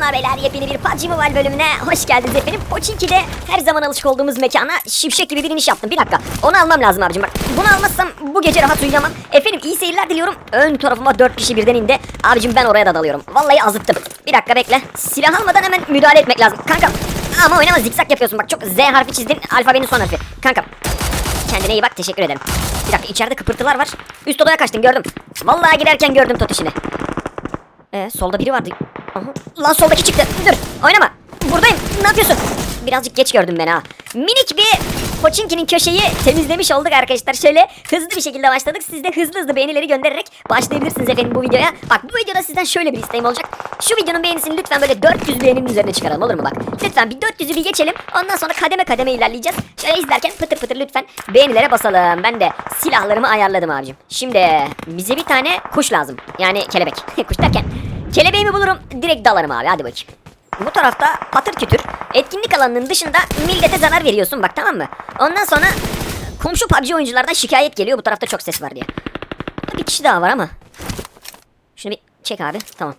Selamlar beyler yepyeni bir PUBG Mobile bölümüne hoş geldiniz efendim. Pochinki'de her zaman alışık olduğumuz mekana şipşek gibi bir iniş yaptım. Bir dakika onu almam lazım abicim bak. Bunu almazsam bu gece rahat uyuyamam. Efendim iyi seyirler diliyorum. Ön tarafıma 4 kişi birden indi. Abicim ben oraya da dalıyorum. Vallahi azıttım. Bir dakika bekle. Silah almadan hemen müdahale etmek lazım. Kanka ama oynama zikzak yapıyorsun bak çok Z harfi çizdin alfabenin son harfi. Kanka Kendine iyi bak teşekkür ederim. Bir dakika içeride kıpırtılar var. Üst odaya kaçtın gördüm. Vallahi girerken gördüm tot işini. Ee, solda biri vardı. Aha. Lan soldaki çıktı. Dur oynama. Buradayım. Ne yapıyorsun? Birazcık geç gördüm beni ha. Minik bir Pochinki'nin köşeyi temizlemiş olduk arkadaşlar. Şöyle hızlı bir şekilde başladık. Siz de hızlı hızlı beğenileri göndererek başlayabilirsiniz efendim bu videoya. Bak bu videoda sizden şöyle bir isteğim olacak. Şu videonun beğenisini lütfen böyle 400 beğeninin üzerine çıkaralım olur mu bak. Lütfen bir 400'ü bir geçelim. Ondan sonra kademe kademe ilerleyeceğiz. Şöyle izlerken pıtır pıtır lütfen beğenilere basalım. Ben de silahlarımı ayarladım abicim. Şimdi bize bir tane kuş lazım. Yani kelebek. kuş derken Kelebeğimi bulurum direkt dalarım abi hadi bakayım. Bu tarafta patır kütür etkinlik alanının dışında millete zarar veriyorsun bak tamam mı? Ondan sonra komşu PUBG oyunculardan şikayet geliyor bu tarafta çok ses var diye. Bir kişi daha var ama. Şunu bir çek abi tamam.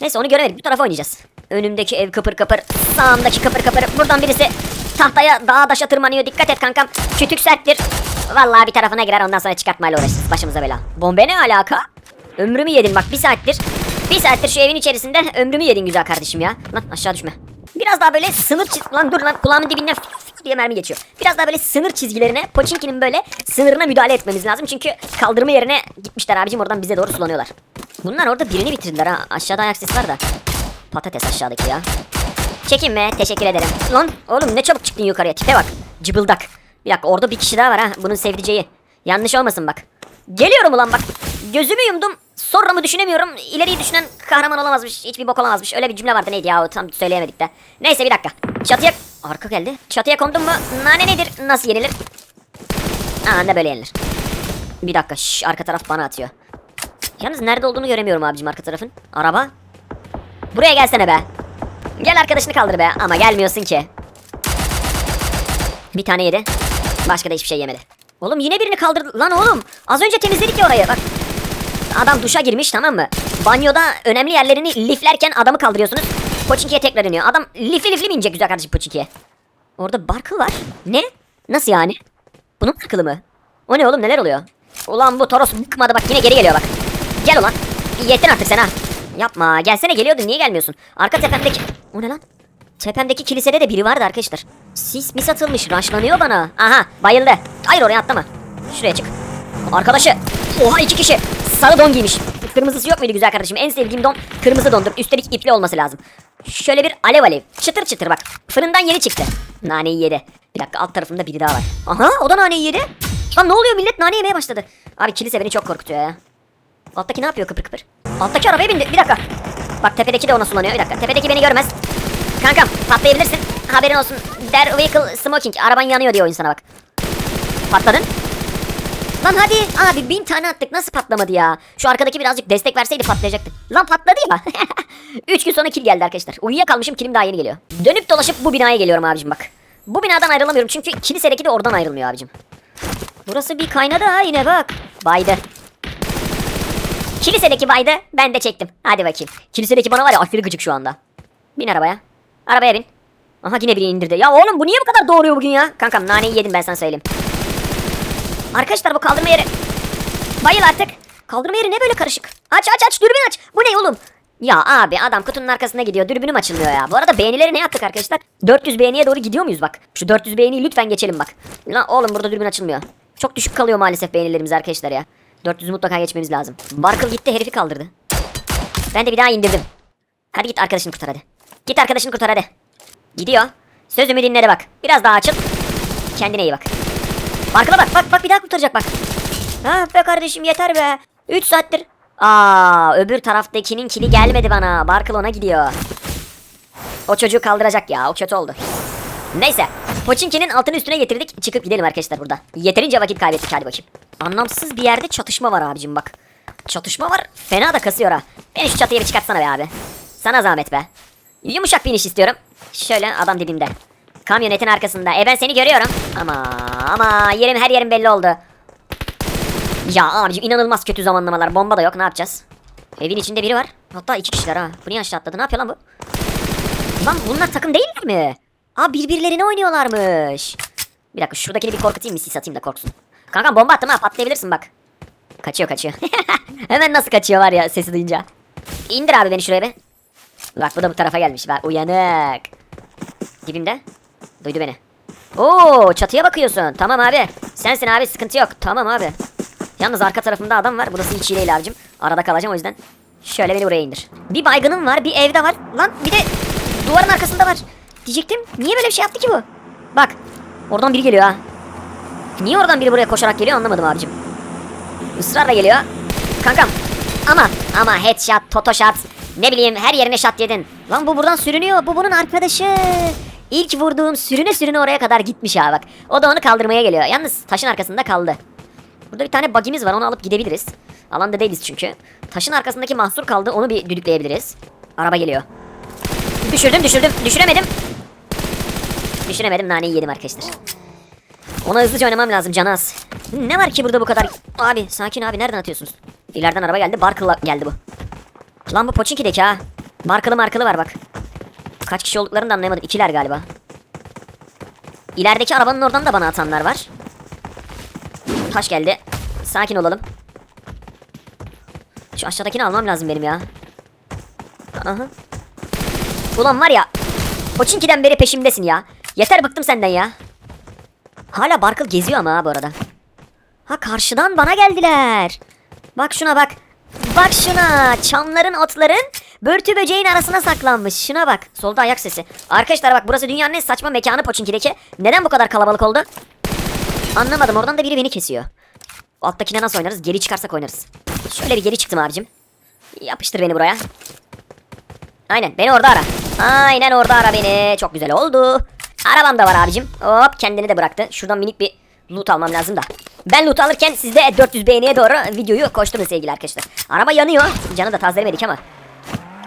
Neyse onu göremedik bu tarafa oynayacağız. Önümdeki ev kıpır kıpır sağımdaki kıpır kıpır buradan birisi tahtaya dağa daşa tırmanıyor dikkat et kankam kütük serttir. Vallahi bir tarafına girer ondan sonra çıkartmayla uğraşırız başımıza bela. Bombe ne alaka? Ömrümü yedin bak bir saattir. Bir saattir şu evin içerisinde ömrümü yedin güzel kardeşim ya. Lan aşağı düşme. Biraz daha böyle sınır çiz... Lan dur lan kulağımın dibinden diye mermi geçiyor. Biraz daha böyle sınır çizgilerine Pochinki'nin böyle sınırına müdahale etmemiz lazım. Çünkü kaldırma yerine gitmişler abicim oradan bize doğru sulanıyorlar. Bunlar orada birini bitirdiler ha. Aşağıda ayak sesi var da. Patates aşağıdaki ya. Çekinme teşekkür ederim. Lan oğlum ne çabuk çıktın yukarıya tipe bak. Cıbıldak. Bir dakika orada bir kişi daha var ha bunun sevdiceği. Yanlış olmasın bak. Geliyorum ulan bak. Gözümü yumdum. Sonra mı düşünemiyorum. İleriyi düşünen kahraman olamazmış. Hiçbir bok olamazmış. Öyle bir cümle vardı neydi ya tam söyleyemedik de. Neyse bir dakika. Çatıya... Arka geldi. Çatıya kondum mu? Nane nedir? Nasıl yenilir? Ne böyle yenilir. Bir dakika şş, arka taraf bana atıyor. Yalnız nerede olduğunu göremiyorum abicim arka tarafın. Araba. Buraya gelsene be. Gel arkadaşını kaldır be ama gelmiyorsun ki. Bir tane yedi. Başka da hiçbir şey yemedi. Oğlum yine birini kaldırdı. Lan oğlum az önce temizledik ya orayı bak. Adam duşa girmiş tamam mı? Banyoda önemli yerlerini liflerken adamı kaldırıyorsunuz. Poçinki'ye tekrar iniyor. Adam lifli lifli mi inecek güzel kardeşim Poçinki'ye? Orada barkıl var. Ne? Nasıl yani? Bunun barkılı mı? O ne oğlum neler oluyor? Ulan bu Toros bıkmadı bak yine geri geliyor bak. Gel ulan. Yetin artık sen ha. Yapma gelsene geliyordun niye gelmiyorsun? Arka tepemdeki... O ne lan? Tepemdeki kilisede de biri vardı arkadaşlar. Sis mi satılmış? Raşlanıyor bana. Aha bayıldı. Hayır oraya atlama. Şuraya çık. Arkadaşı. Oha iki kişi. Sarı don giymiş. Kırmızısı yok muydu güzel kardeşim? En sevdiğim don kırmızı dondur. Üstelik ipli olması lazım. Şöyle bir alev alev. Çıtır çıtır bak. Fırından yeni çıktı. Naneyi yedi. Bir dakika alt tarafında biri daha var. Aha o da naneyi yedi. Lan ne oluyor millet nane yemeye başladı. Abi kilise beni çok korkutuyor ya. Alttaki ne yapıyor kıpır kıpır? Alttaki arabaya bindi. Bir dakika. Bak tepedeki de ona sulanıyor. Bir dakika. Tepedeki beni görmez. Kankam patlayabilirsin. Haberin olsun. Their vehicle smoking. Araban yanıyor diyor oyun sana bak. Patladın. Lan hadi abi bin tane attık nasıl patlamadı ya? Şu arkadaki birazcık destek verseydi patlayacaktı. Lan patladı ya. Üç gün sonra kill geldi arkadaşlar. Uyuyakalmışım kilim daha yeni geliyor. Dönüp dolaşıp bu binaya geliyorum abicim bak. Bu binadan ayrılamıyorum çünkü kilisedeki de oradan ayrılmıyor abicim. Burası bir kaynadı ha yine bak. Baydı. Kilisedeki baydı ben de çektim. Hadi bakayım. Kilisedeki bana var ya aşırı gıcık şu anda. Bin arabaya. Arabaya bin. Aha yine biri indirdi. Ya oğlum bu niye bu kadar doğruyor bugün ya? Kankam naneyi yedim ben sana söyleyeyim. Arkadaşlar bu kaldırma yeri. Bayıl artık. Kaldırma yeri ne böyle karışık? Aç aç aç dürbün aç. Bu ne oğlum? Ya abi adam kutunun arkasına gidiyor. Dürbünüm açılmıyor ya. Bu arada beğenileri ne yaptık arkadaşlar? 400 beğeniye doğru gidiyor muyuz bak? Şu 400 beğeniyi lütfen geçelim bak. Lan oğlum burada dürbün açılmıyor. Çok düşük kalıyor maalesef beğenilerimiz arkadaşlar ya. 400'ü mutlaka geçmemiz lazım. Barkıl gitti herifi kaldırdı. Ben de bir daha indirdim. Hadi git arkadaşını kurtar hadi. Git arkadaşını kurtar hadi. Gidiyor. Sözümü dinle bak. Biraz daha açıl. Kendine iyi bak. Barkıl'a bak bak bak bir daha kurtaracak bak. Ha be kardeşim yeter be. 3 saattir. Aa öbür taraftakinin kili gelmedi bana. Barkıl ona gidiyor. O çocuğu kaldıracak ya o kötü oldu. Neyse. Pochinki'nin altını üstüne getirdik. Çıkıp gidelim arkadaşlar burada. Yeterince vakit kaybettik hadi bakayım. Anlamsız bir yerde çatışma var abicim bak. Çatışma var. Fena da kasıyor ha. Beni şu çatıya bir çıkartsana be abi. Sana zahmet be. Yumuşak bir iniş istiyorum. Şöyle adam dibimde. Kamyonetin arkasında. E ben seni görüyorum. Ama ama yerim her yerim belli oldu. Ya abicim inanılmaz kötü zamanlamalar. Bomba da yok ne yapacağız? Evin içinde biri var. Hatta iki kişiler ha. Bu niye aşağı atladı? Ne yapıyor lan bu? Lan bunlar takım değiller mi? Aa birbirlerine oynuyorlarmış. Bir dakika şuradakini bir korkutayım mı sis atayım da korksun. Kankam bomba attım ha patlayabilirsin bak. Kaçıyor kaçıyor. Hemen nasıl kaçıyor var ya sesi duyunca. İndir abi beni şuraya be. Bak bu da bu tarafa gelmiş bak uyanık. Dibimde. Duydu beni. Oo çatıya bakıyorsun. Tamam abi. Sensin abi sıkıntı yok. Tamam abi. Yalnız arka tarafımda adam var. Burası hiç iyi abicim. Arada kalacağım o yüzden. Şöyle beni buraya indir. Bir baygınım var. Bir evde var. Lan bir de duvarın arkasında var. Diyecektim. Niye böyle bir şey yaptı ki bu? Bak. Oradan biri geliyor ha. Niye oradan biri buraya koşarak geliyor anlamadım abicim. Israrla geliyor. Kankam. Ama ama headshot, toto shot. Ne bileyim her yerine shot yedin. Lan bu buradan sürünüyor. Bu bunun arkadaşı. İlk vurduğum sürüne sürüne oraya kadar gitmiş ha bak. O da onu kaldırmaya geliyor. Yalnız taşın arkasında kaldı. Burada bir tane bug'imiz var onu alıp gidebiliriz. Alanda değiliz çünkü. Taşın arkasındaki mahsur kaldı onu bir düdükleyebiliriz. Araba geliyor. Düşürdüm düşürdüm düşüremedim. Düşüremedim naneyi yedim arkadaşlar. Ona hızlıca oynamam lazım Canaz. Ne var ki burada bu kadar? Abi sakin abi nereden atıyorsunuz? İleriden araba geldi Barkle'la geldi bu. Lan bu Pochinki'deki ha. Markalı markalı var bak. Kaç kişi olduklarını da anlayamadım. İkiler galiba. İlerideki arabanın oradan da bana atanlar var. Taş geldi. Sakin olalım. Şu aşağıdakini almam lazım benim ya. Aha. Ulan var ya. Pochinki'den beri peşimdesin ya. Yeter bıktım senden ya. Hala Barkıl geziyor ama ha bu arada. Ha karşıdan bana geldiler. Bak şuna bak. Bak şuna. Çamların otların börtü böceğin arasına saklanmış. Şuna bak. Solda ayak sesi. Arkadaşlar bak burası dünyanın en saçma mekanı Pochinki'deki. Neden bu kadar kalabalık oldu? Anlamadım. Oradan da biri beni kesiyor. Alttakine nasıl oynarız? Geri çıkarsak oynarız. Şöyle bir geri çıktım abicim. Yapıştır beni buraya. Aynen beni orada ara. Aynen orada ara beni. Çok güzel oldu. Arabam da var abicim. Hop kendini de bıraktı. Şuradan minik bir loot almam lazım da. Ben loot alırken siz de 400 beğeniye doğru videoyu koşturun sevgili arkadaşlar. Araba yanıyor. Canı da tazelemedik ama.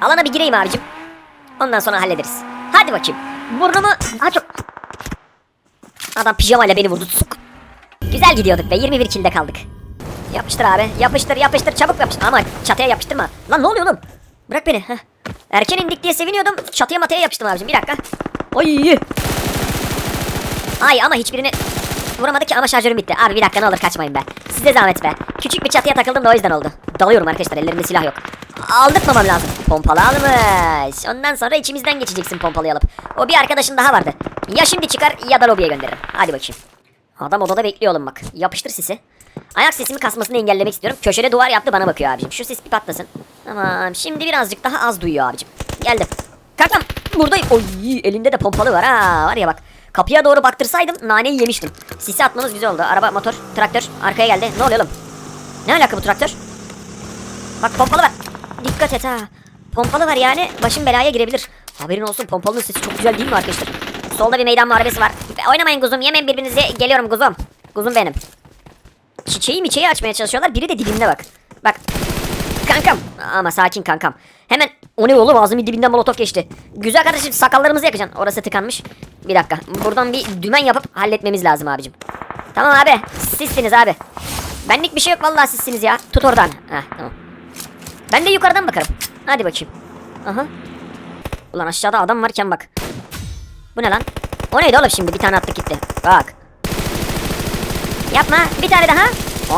Alana bir gireyim abicim. Ondan sonra hallederiz. Hadi bakayım. Burnumu daha çok... Adam pijamayla beni vurdu. Suk. Güzel gidiyorduk be. 21 kilde kaldık. Yapıştır abi. Yapıştır yapıştır. Çabuk yapıştır. Ama çatıya yapıştırma. Lan ne oluyor oğlum? Bırak beni. Heh. Erken indik diye seviniyordum. Çatıya mataya yapıştım abicim. Bir dakika. Ay. Ay ama hiçbirini vuramadı ki ama şarjörüm bitti. Abi bir dakika ne olur kaçmayın be. Size zahmet be. Küçük bir çatıya takıldım da o yüzden oldu. Dalıyorum arkadaşlar ellerimde silah yok. Aldırtmamam lazım. Pompalı almış. Ondan sonra içimizden geçeceksin pompalıyı alıp. O bir arkadaşın daha vardı. Ya şimdi çıkar ya da lobiye gönderirim. Hadi bakayım. Adam odada bekliyor oğlum bak. Yapıştır sisi. Ayak sesimi kasmasını engellemek istiyorum. Köşede duvar yaptı bana bakıyor abicim. Şu ses bir patlasın. Tamam şimdi birazcık daha az duyuyor abicim. Geldim. Kankam buradayım. Oy elinde de pompalı var ha. Var ya bak. Kapıya doğru baktırsaydım naneyi yemiştim. Sisi atmamız güzel oldu. Araba, motor, traktör arkaya geldi. Ne oluyor oğlum? Ne alaka bu traktör? Bak pompalı var. Dikkat et ha. Pompalı var yani başın belaya girebilir. Haberin olsun pompalının sesi çok güzel değil mi arkadaşlar? Solda bir meydan muharebesi var. Oynamayın kuzum yemeyin birbirinizi. Geliyorum kuzum. Kuzum benim. Çiçeği miçeği açmaya çalışıyorlar. Biri de dibimde bak. Bak. Kankam. Ama sakin kankam. Hemen o ne oğlum ağzımın dibinden molotof geçti. Güzel kardeşim sakallarımızı yakacaksın. Orası tıkanmış. Bir dakika. Buradan bir dümen yapıp halletmemiz lazım abicim. Tamam abi. Sizsiniz abi. Benlik bir şey yok vallahi sizsiniz ya. Tut oradan. Heh tamam. Ben de yukarıdan bakarım. Hadi bakayım. Aha. Ulan aşağıda adam varken bak. Bu ne lan? O neydi oğlum şimdi? Bir tane attık gitti. Bak. Yapma. Bir tane daha.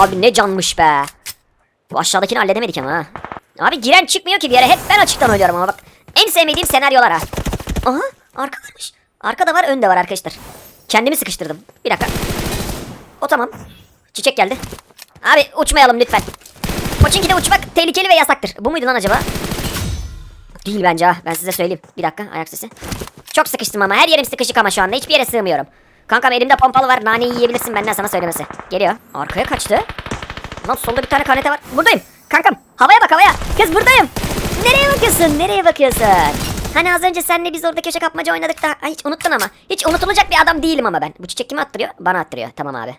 Abi ne canmış be. Bu aşağıdakini halledemedik ama ha. Abi giren çıkmıyor ki bir yere. Hep ben açıktan oynuyorum ama bak. En sevmediğim senaryolar ha. Aha. Arka varmış. Arka da var ön de var arkadaşlar. Kendimi sıkıştırdım. Bir dakika. O tamam. Çiçek geldi. Abi uçmayalım lütfen. Pochinki'de uçmak tehlikeli ve yasaktır. Bu muydu lan acaba? Değil bence ha. Ben size söyleyeyim. Bir dakika ayak sesi. Çok sıkıştım ama her yerim sıkışık ama şu anda hiçbir yere sığmıyorum. Kankam elimde pompalı var. Naneyi yiyebilirsin benden sana söylemesi. Geliyor. Arkaya kaçtı. Lan solda bir tane kanete var. Buradayım. Kankam havaya bak havaya. Kız buradayım. Nereye bakıyorsun? Nereye bakıyorsun? Hani az önce senle biz orada köşe kapmaca oynadık da. Ay, hiç unuttun ama. Hiç unutulacak bir adam değilim ama ben. Bu çiçek kimi attırıyor? Bana attırıyor. Tamam abi.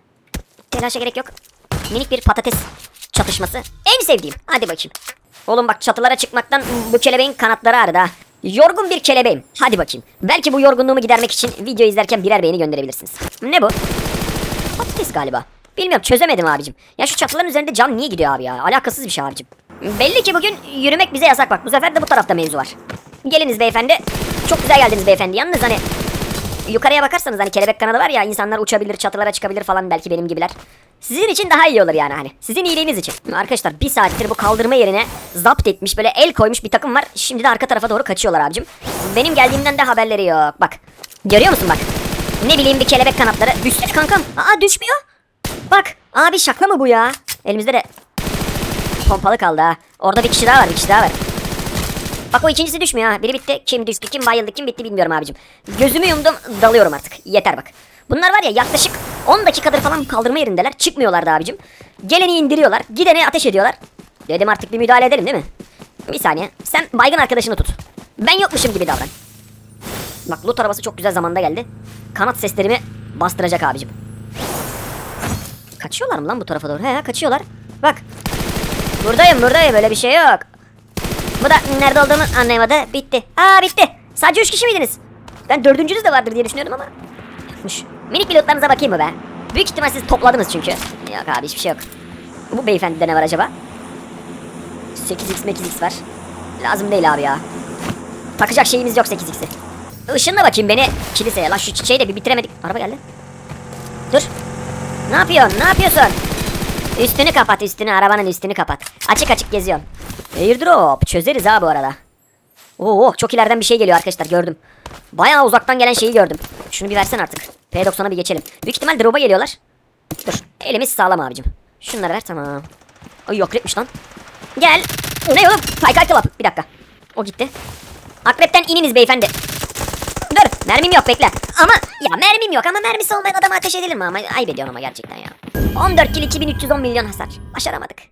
Telaşa gerek yok. Minik bir patates çatışması. En sevdiğim. Hadi bakayım. Oğlum bak çatılara çıkmaktan bu kelebeğin kanatları ağrıdı ha. Yorgun bir kelebeğim. Hadi bakayım. Belki bu yorgunluğumu gidermek için video izlerken birer beğeni gönderebilirsiniz. Ne bu? Patates galiba. Bilmiyorum çözemedim abicim. Ya şu çatıların üzerinde cam niye gidiyor abi ya? Alakasız bir şey abicim. Belli ki bugün yürümek bize yasak bak. Bu sefer de bu tarafta mevzu var. Geliniz beyefendi. Çok güzel geldiniz beyefendi. Yalnız hani yukarıya bakarsanız hani kelebek kanadı var ya insanlar uçabilir, çatılara çıkabilir falan belki benim gibiler. Sizin için daha iyi olur yani hani. Sizin iyiliğiniz için. Arkadaşlar bir saattir bu kaldırma yerine zapt etmiş böyle el koymuş bir takım var. Şimdi de arka tarafa doğru kaçıyorlar abicim. Benim geldiğimden de haberleri yok. Bak. Görüyor musun bak. Ne bileyim bir kelebek kanatları. Düşsün kankam. Aa düşmüyor. Bak. Abi şaka mı bu ya? Elimizde de pompalı kaldı ha. Orada bir kişi daha var bir kişi daha var. Bak o ikincisi düşmüyor ha. Biri bitti. Kim düştü, kim bayıldı, kim bitti bilmiyorum abicim. Gözümü yumdum, dalıyorum artık. Yeter bak. Bunlar var ya yaklaşık 10 dakikadır falan kaldırma yerindeler. Çıkmıyorlardı abicim. Geleni indiriyorlar, gideni ateş ediyorlar. Dedim artık bir müdahale edelim değil mi? Bir saniye. Sen baygın arkadaşını tut. Ben yokmuşum gibi davran. Bak loot arabası çok güzel zamanda geldi. Kanat seslerimi bastıracak abicim. Kaçıyorlar mı lan bu tarafa doğru? He kaçıyorlar. Bak. Buradayım buradayım öyle bir şey yok. Bu da nerede olduğumu anlayamadı. Bitti. Aa bitti. Sadece üç kişi miydiniz? Ben dördüncünüz de vardır diye düşünüyordum ama. Yokmuş. Minik pilotlarınıza bakayım mı be? Büyük ihtimal siz topladınız çünkü. Yok abi hiçbir şey yok. Bu beyefendide ne var acaba? 8x 8x var. Lazım değil abi ya. Takacak şeyimiz yok 8x'i. Işınla bakayım beni kiliseye. Lan şu çiçeği de bir bitiremedik. Araba geldi. Dur. Ne yapıyorsun? Ne yapıyorsun? Üstünü kapat üstünü arabanın üstünü kapat. Açık açık geziyorsun. Airdrop çözeriz ha bu arada. Oo çok ileriden bir şey geliyor arkadaşlar gördüm. Bayağı uzaktan gelen şeyi gördüm. Şunu bir versen artık. P90'a bir geçelim. Büyük ihtimal drop'a geliyorlar. Dur elimiz sağlam abicim. Şunları ver tamam. Ay yok etmiş lan. Gel. Ne oğlum? Kaykay club. Bir dakika. O gitti. Akrepten ininiz beyefendi. Dur mermim yok bekle. Ama ya mermim yok ama mermisi olmayan adama ateş edilir mi ama ayıp ediyorsun ama gerçekten ya. 14 kill 2310 milyon hasar. Başaramadık.